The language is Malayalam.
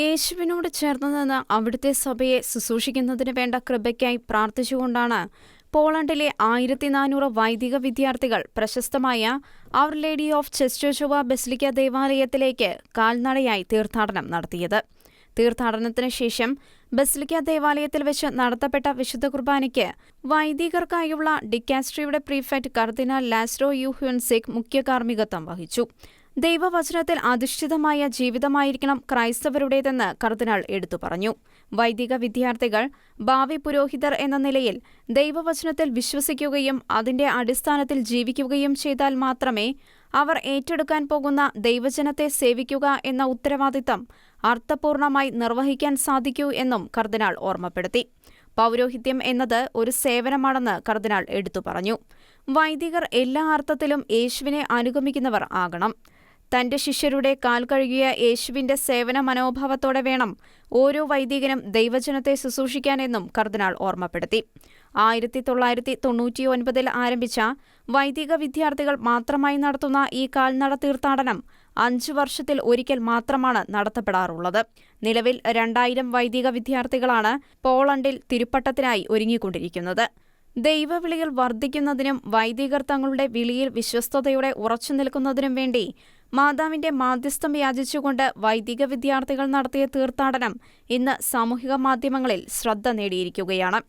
യേശുവിനോട് ചേർന്ന് നിന്ന് അവിടുത്തെ സഭയെ ശുശ്രൂഷിക്കുന്നതിന് വേണ്ട കൃപയ്ക്കായി പ്രാർത്ഥിച്ചുകൊണ്ടാണ് പോളണ്ടിലെ ആയിരത്തി നാനൂറ് വൈദിക വിദ്യാർത്ഥികൾ പ്രശസ്തമായ അവർ ലേഡി ഓഫ് ചെസ്റ്റോചുവ ബെസ്ലിക്ക ദേവാലയത്തിലേക്ക് കാൽനടയായി തീർത്ഥാടനം നടത്തിയത്. തീർത്ഥാടനത്തിന് ശേഷം ബസിലിക്ക ദേവാലയത്തിൽ വെച്ച് നടത്തപ്പെട്ട വിശുദ്ധ കുർബാനയ്ക്ക് വൈദികർക്കായുള്ള ഡിക്കാസ്ട്രിയുടെ പ്രീഫെക്ട് കർദിനാൾ ലാസ്രോ യു ഹ്യുൻസിക് മുഖ്യ കാർമ്മികത്വം വഹിച്ചു. ദൈവവചനത്തിൽ അധിഷ്ഠിതമായ ജീവിതമായിരിക്കണം ക്രൈസ്തവരുടേതെന്ന് കർദിനാൾ എടുത്തു പറഞ്ഞു. വൈദിക വിദ്യാർത്ഥികൾ ഭാവി പുരോഹിതർ എന്ന നിലയിൽ ദൈവവചനത്തിൽ വിശ്വസിക്കുകയും അതിന്റെ അടിസ്ഥാനത്തിൽ ജീവിക്കുകയും ചെയ്താൽ മാത്രമേ അവർ ഏറ്റെടുക്കാൻ പോകുന്ന ദൈവജനത്തെ സേവിക്കുക എന്ന ഉത്തരവാദിത്തം അർത്ഥപൂർണമായി നിർവഹിക്കാൻ സാധിക്കൂ എന്നും കർദിനാൾ ഓർമ്മപ്പെടുത്തി. പൗരോഹിത്യം എന്നത് ഒരു സേവനമാണെന്ന് കർദിനാൾ എടുത്തു പറഞ്ഞു. വൈദികർ എല്ലാ അർത്ഥത്തിലും യേശുവിനെ അനുഗമിക്കുന്നവർ ആകണം. തന്റെ ശിഷ്യരുടെ കാൽ കഴുകിയ യേശുവിന്റെ സേവന മനോഭാവത്തോടെ വേണം ഓരോ വൈദികനും ദൈവജനത്തെ ശുശ്രൂഷിക്കാനെന്നും കർദിനാൾ ഓർമ്മപ്പെടുത്തി. ആയിരത്തി തൊള്ളായിരത്തി തൊണ്ണൂറ്റിയൊൻപതിൽ ആരംഭിച്ച വൈദിക വിദ്യാർത്ഥികൾ മാത്രമായി നടത്തുന്ന ഈ കാൽനട തീർത്ഥാടനം അഞ്ചു വർഷത്തിൽ ഒരിക്കൽ മാത്രമാണ് നടത്തപ്പെടാറുള്ളത്. നിലവിൽ രണ്ടായിരം വൈദിക വിദ്യാർത്ഥികളാണ് പോളണ്ടിൽ തിരുപ്പട്ടത്തിനായി ഒരുങ്ങിക്കൊണ്ടിരിക്കുന്നത്. ദൈവവിളികൾ വർദ്ധിക്കുന്നതിനും വൈദികർ തങ്ങളുടെ വിളിയിൽ വിശ്വസ്തയോടെ ഉറച്ചു നിൽക്കുന്നതിനും വേണ്ടി മാതാവിന്റെ മാധ്യസ്ഥം യാചിച്ചുകൊണ്ട് വൈദിക വിദ്യാർത്ഥികൾ നടത്തിയ തീർത്ഥാടനം ഇന്ന് സാമൂഹിക മാധ്യമങ്ങളിൽ ശ്രദ്ധ നേടിയിരിക്കുകയാണ്.